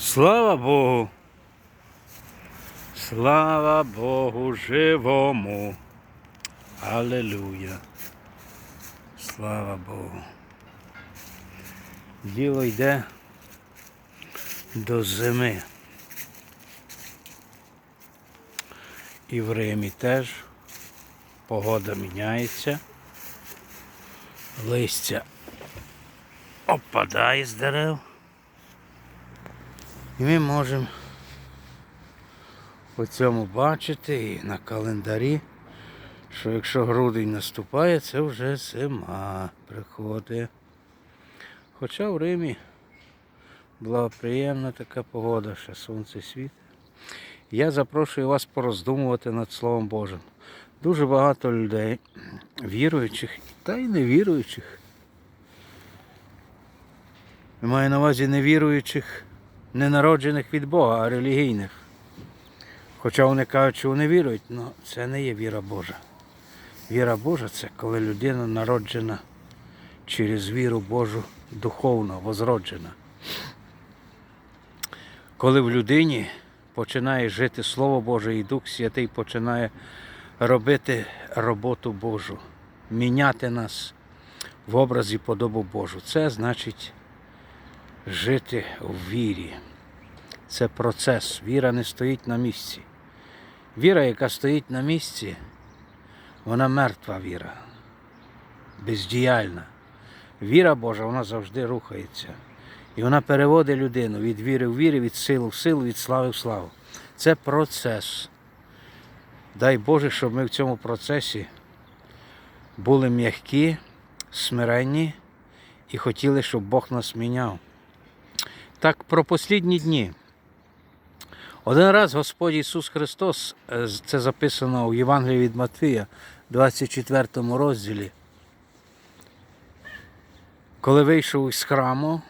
Слава Богу. Слава Богу живому. Аллилуйя. Слава Богу. Діло йде до зими. І в Римі теж погода міняється. Листя опадає з дерев. І ми можемо по цьому бачити і на календарі, що якщо грудень наступає, це вже зима приходить. Хоча в Римі була приємна така погода, ще сонце світить. Я запрошую вас пороздумувати над Словом Божим. Дуже багато людей, віруючих та й невіруючих. Я маю на увазі невіруючих, не народжених від Бога, а релігійних. Хоча вони кажуть, що вони вірують, але це не є віра Божа. Віра Божа це коли людина народжена через віру Божу духовно, возроджена. Коли в людині починає жити Слово Боже і Дух Святий починає робити роботу Божу, міняти нас в образі подобу Божу. Це значить жити в вірі. Це процес. Віра не стоїть на місці. Віра, яка стоїть на місці, вона мертва віра, бездіяльна. Віра Божа, вона завжди рухається. І вона переводить людину від віри в віру, від сили в силу, від слави в славу. Це процес. Дай Боже, щоб ми в цьому процесі були м'які, смиренні і хотіли, щоб Бог нас міняв. Так про послідні дні. Один раз Господь Ісус Христос, е, це записано у Євангелії від Матвія, 24 розділі. Коли вийшов із храму,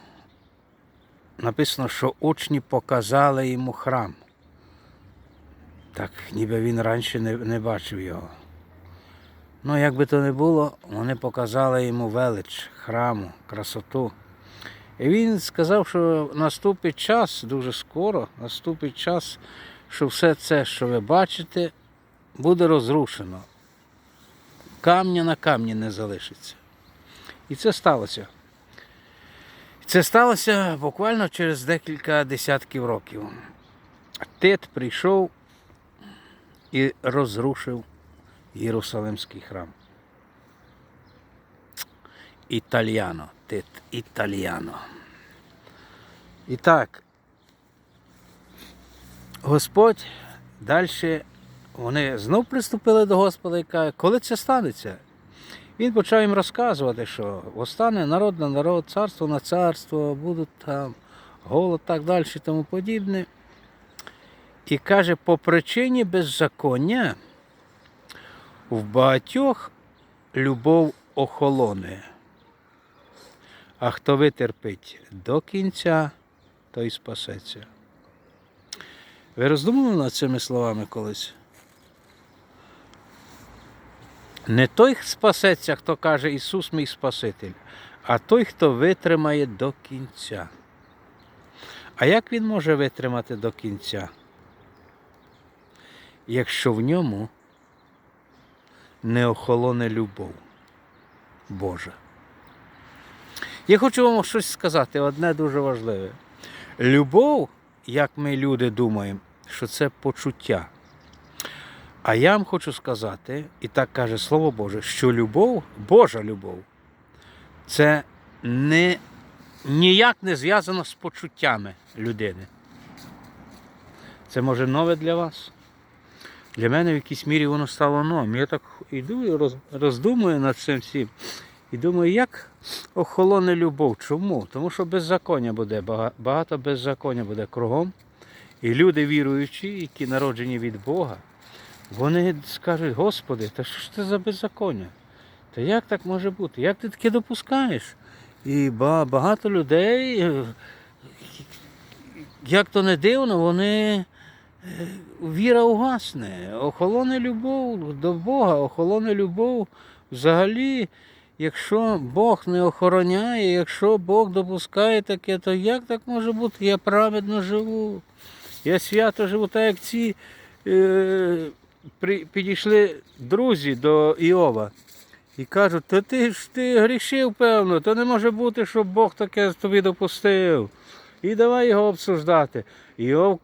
написано, що учні показали йому храм. Так, ніби він раніше не, не бачив його. Ну, як би то не було, вони показали йому велич храму, красоту. І він сказав, що наступить час, дуже скоро, наступить час, що все це, що ви бачите, буде розрушено. Камня на камні не залишиться. І це сталося. Це сталося буквально через декілька десятків років. Тит прийшов і розрушив Єрусалимський храм. Італіано, тит, італіано. І так, Господь далі вони знов приступили до Господа і каже, коли це станеться? Він почав їм розказувати, що остане народ на народ, царство на царство, будуть там голод, так далі і тому подібне. І каже, по причині беззаконня в багатьох любов охолоне. А хто витерпить до кінця, той спасеться. Ви роздумували над цими словами колись? Не той спасеться, хто каже Ісус мій Спаситель, а той, хто витримає до кінця. А як він може витримати до кінця? Якщо в ньому не охолоне любов Божа. Я хочу вам щось сказати, одне дуже важливе. Любов, як ми люди думаємо, що це почуття. А я вам хочу сказати, і так каже Слово Боже, що любов, Божа любов, це не, ніяк не зв'язано з почуттями людини. Це може нове для вас. Для мене в якійсь мірі воно стало новим. Я так іду і роздумую над цим всім. І думаю, як охолоне любов. Чому? Тому що беззаконня буде, багато беззаконня буде кругом. І люди віруючі, які народжені від Бога, вони скажуть, Господи, та що ж це за беззаконня? Та як так може бути? Як ти таке допускаєш? І багато людей, як то не дивно, вони е, віра угасне, охолоне любов до Бога, охолоне любов взагалі. Якщо Бог не охороняє, якщо Бог допускає таке, то як так може бути? Я праведно живу. Я свято живу, так як ці е, підійшли друзі до Іова і кажуть, та ти ж ти грішив, певно, то не може бути, щоб Бог таке тобі допустив. І давай його обсуждати. Іов,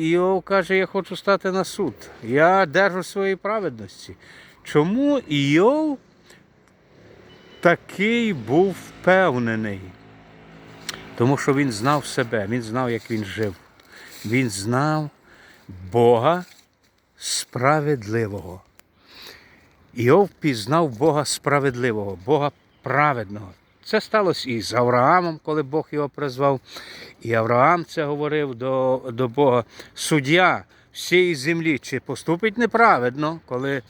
Іов каже, я хочу стати на суд. Я держу своєї праведності. Чому Іов такий був впевнений? Тому що він знав себе, він знав, як він жив. Він знав Бога справедливого. Іов пізнав Бога справедливого, Бога праведного. Це сталося і з Авраамом, коли Бог його призвав. І Авраам це говорив до, до Бога. Суддя всієї землі, чи поступить неправедно, коли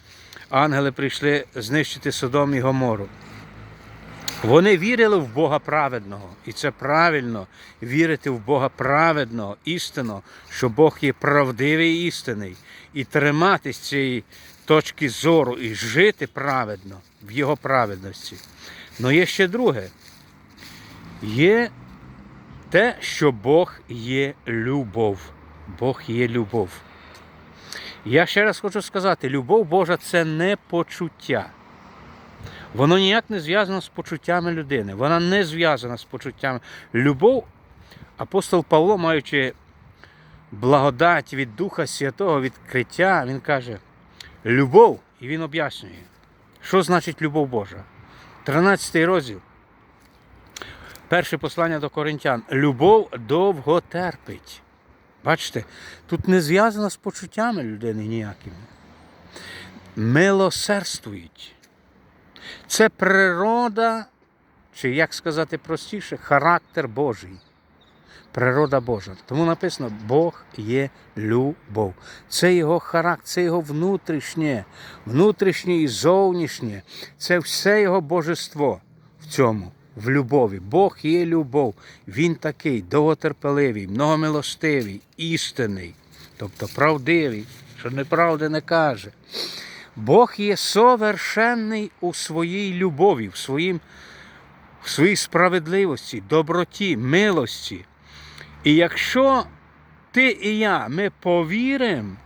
ангели прийшли знищити Содом і Гомору. Вони вірили в Бога праведного, і це правильно вірити в Бога праведного, істинно, що Бог є правдивий і істинний, і триматись цієї точки зору і жити праведно в Його праведності. Але є ще друге. Є те, що Бог є любов. Бог є любов. Я ще раз хочу сказати: любов Божа це не почуття. Воно ніяк не зв'язано з почуттями людини. Вона не зв'язана з почуттями. Любов, апостол Павло, маючи благодать від Духа Святого, відкриття, він каже: любов, і він об'яснює, що значить любов Божа. 13 розділ. Перше послання до коринтян. Любов довго терпить. Бачите, тут не зв'язано з почуттями людини ніякими. Милосердствують. Це природа, чи як сказати простіше, характер Божий. Природа Божа. Тому написано, Бог є любов. Це його характер, це його внутрішнє, внутрішнє і зовнішнє. Це все його божество в цьому, в любові. Бог є любов. Він такий довготерпеливий, многомилостивий, істинний, тобто правдивий, що неправди не каже. Бог є совершенний у своїй любові, в, своїм, в своїй справедливості, доброті, милості. І якщо ти і я, ми повіримо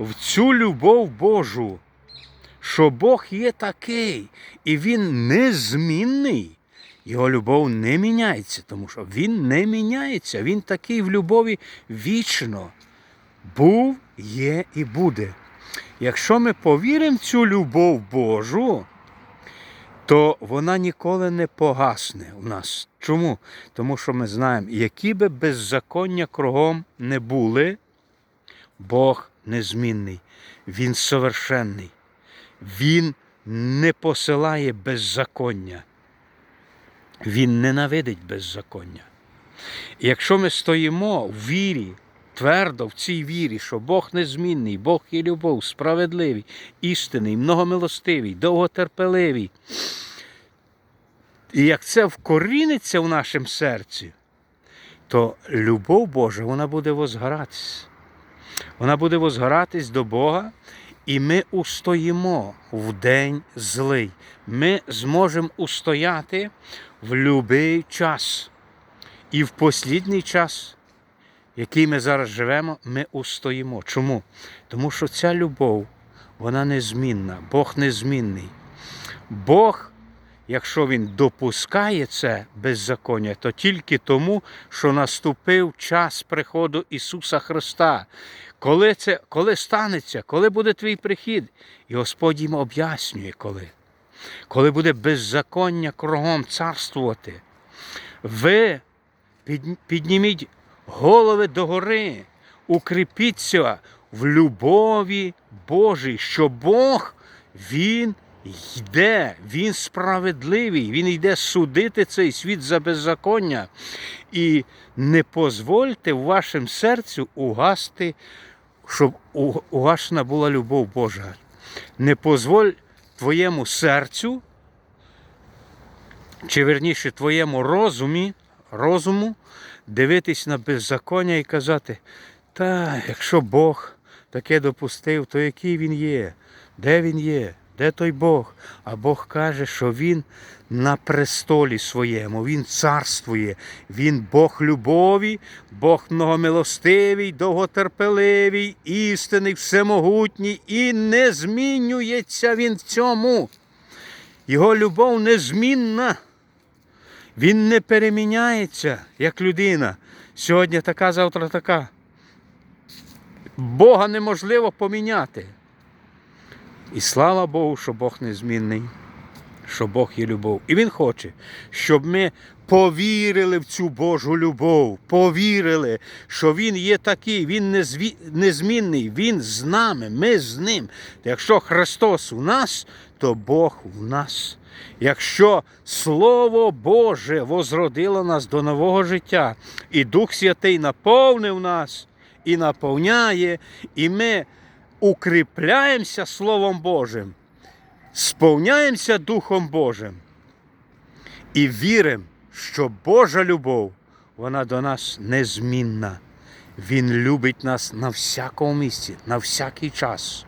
в цю любов Божу, що Бог є такий, і Він незмінний, його любов не міняється, тому що Він не міняється, Він такий в любові вічно. Був, є і буде. Якщо ми повіримо в цю любов Божу, то вона ніколи не погасне у нас. Чому? Тому що ми знаємо, які би беззаконня кругом не були, Бог незмінний, Він совершенний, Він не посилає беззаконня, Він ненавидить беззаконня. І якщо ми стоїмо в вірі, твердо в цій вірі, що Бог незмінний, Бог є любов, справедливий, істинний, многомилостивий, довготерпеливий. І як це вкоріниться в нашому серці, то любов Божа вона буде возгоратись. Вона буде возгоратись до Бога, і ми устоїмо в день злий. Ми зможемо устояти в будь-який час. І в послідній час який ми зараз живемо, ми устоїмо. Чому? Тому що ця любов, вона незмінна, Бог незмінний. Бог, якщо Він допускає це беззаконня, то тільки тому, що наступив час приходу Ісуса Христа. Коли це, коли станеться, коли буде твій прихід, і Господь їм об'яснює, коли. Коли буде беззаконня кругом царствувати, ви підніміть голови догори, укріпіться в любові Божій, що Бог, Він йде, Він справедливий, Він йде судити цей світ за беззаконня. І не дозвольте в вашому серцю угасти, щоб угашена була любов Божа. Не дозволь твоєму серцю, чи верніше твоєму розумі, розуму дивитись на беззаконня і казати, та якщо Бог таке допустив, то який він є, де він є, Де той Бог? А Бог каже, що Він на престолі своєму, Він царствує, Він Бог любові, Бог многомилостивий, довготерпеливий, істинний, всемогутній і не змінюється Він в цьому. Його любов незмінна. Він не переміняється, як людина. Сьогодні така, завтра така. Бога неможливо поміняти. І слава Богу, що Бог незмінний, що Бог є любов. І Він хоче, щоб ми повірили в цю Божу любов, повірили, що Він є такий, Він незмінний, Він з нами, ми з ним. Якщо Христос у нас, то Бог в нас. Якщо Слово Боже возродило нас до нового життя, і Дух Святий наповнив нас і наповняє, і ми укріпляємося Словом Божим, сповняємося Духом Божим і віримо, що Божа любов, вона до нас незмінна. Він любить нас на всякому місці, на всякий час.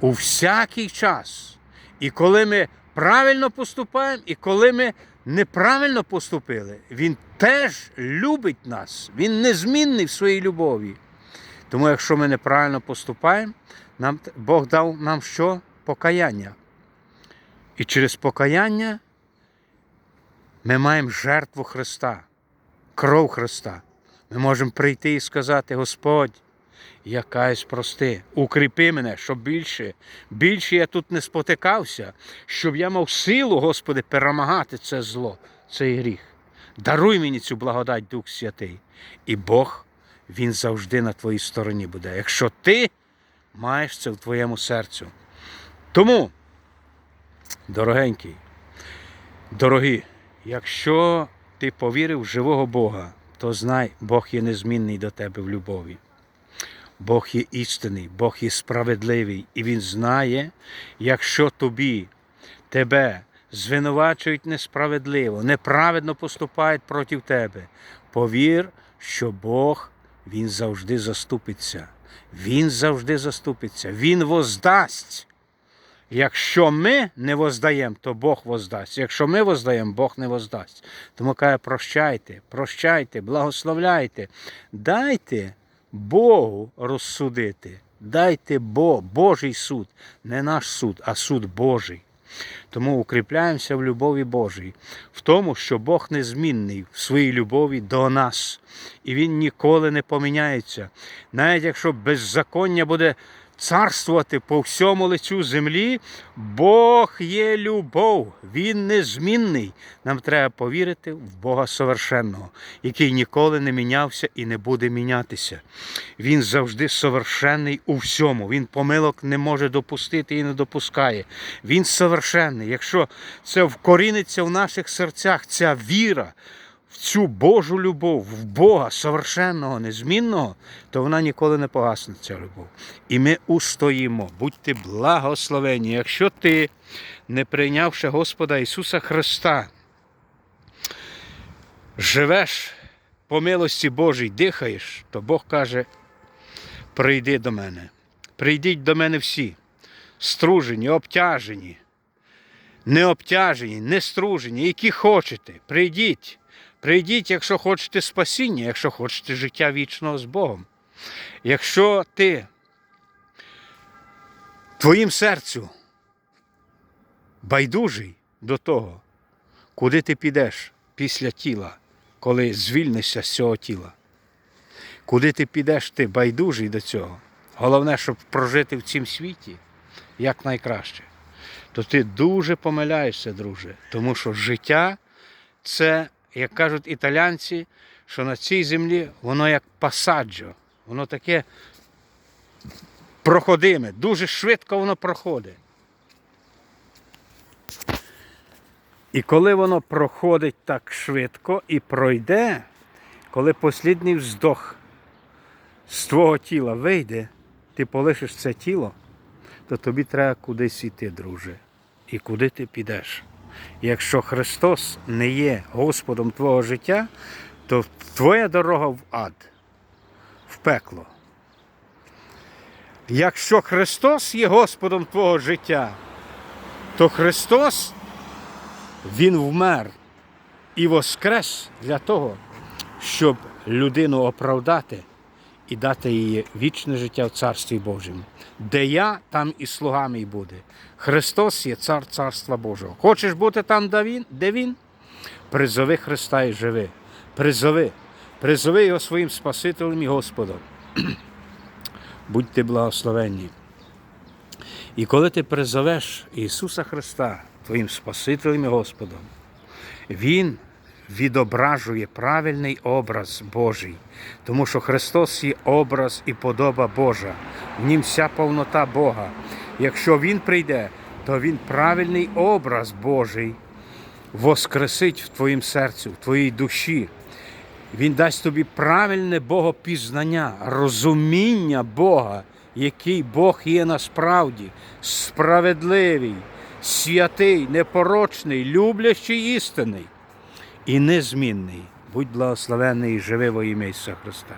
У всякий час. І коли ми правильно поступаємо, і коли ми неправильно поступили, Він теж любить нас. Він незмінний в своїй любові. Тому, якщо ми неправильно поступаємо, нам, Бог дав нам що? Покаяння. І через покаяння ми маємо жертву Христа, кров Христа. Ми можемо прийти і сказати, Господь, я каюсь прости, укріпи мене, щоб більше, більше я тут не спотикався, щоб я мав силу, Господи, перемагати це зло, цей гріх. Даруй мені цю благодать, Дух Святий. І Бог, Він завжди на твоїй стороні буде, якщо ти маєш це в твоєму серцю. Тому, дорогенький, дорогі, якщо ти повірив в живого Бога, то знай, Бог є незмінний до тебе в любові. Бог є істинний, Бог є справедливий, і Він знає, якщо тобі, тебе звинувачують несправедливо, неправедно поступають проти тебе, повір, що Бог Він завжди заступиться. Він завжди заступиться, Він воздасть. Якщо ми не воздаємо, то Бог воздасть. Якщо ми воздаємо, Бог не воздасть. Тому каже, прощайте, прощайте, благословляйте, дайте Богу розсудити. Дайте Бо, Божий суд, не наш суд, а суд Божий. Тому укріпляємося в любові Божій, в тому, що Бог незмінний в своїй любові до нас, і Він ніколи не поміняється. Навіть якщо беззаконня буде царствувати по всьому лицю землі, Бог є любов, Він незмінний. Нам треба повірити в Бога совершенного, який ніколи не мінявся і не буде мінятися. Він завжди совершенний у всьому. Він помилок не може допустити і не допускає. Він совершенний. Якщо це вкоріниться в наших серцях, ця віра. В цю Божу любов, в Бога совершенного, незмінного, то вона ніколи не погасне, ця любов. І ми устоїмо, будьте благословені. Якщо ти, не прийнявши Господа Ісуса Христа, живеш по милості Божій, дихаєш, то Бог каже: прийди до мене. Прийдіть до мене всі, стружені, обтяжені, не обтяжені, не стружені, які хочете. Прийдіть. Прийдіть, якщо хочете спасіння, якщо хочете життя вічного з Богом. Якщо ти твоїм серцю байдужий до того, куди ти підеш після тіла, коли звільнишся з цього тіла. Куди ти підеш, ти байдужий до цього. Головне, щоб прожити в цім світі якнайкраще. То ти дуже помиляєшся, друже, тому що життя це, як кажуть італійці, що на цій землі воно як пасаджо, воно таке проходиме, дуже швидко воно проходить. І коли воно проходить так швидко і пройде, коли послідний вздох з твого тіла вийде, ти полишиш це тіло, то тобі треба кудись іти, друже. І куди ти підеш? Якщо Христос не є Господом твого життя, то твоя дорога в ад, в пекло. Якщо Христос є Господом твого життя, то Христос, Він вмер і воскрес для того, щоб людину оправдати і дати їй вічне життя в Царстві Божому. Де я, там і слуга мій буде. Христос є цар Царства Божого. Хочеш бути там, де він? Призови Христа і живи. Призови. Призови його своїм Спасителем і Господом. Будьте благословенні. І коли ти призовеш Ісуса Христа твоїм Спасителем і Господом, Він відображує правильний образ Божий, тому що Христос є образ і подоба Божа, в нім вся повнота Бога. Якщо Він прийде, то Він правильний образ Божий воскресить в твоїм серцю, в твоїй душі. Він дасть тобі правильне богопізнання, розуміння Бога, який Бог є насправді, справедливий, святий, непорочний, люблячий істинний і незмінний. Будь благословений і живи во ім'я Ісуса Христа.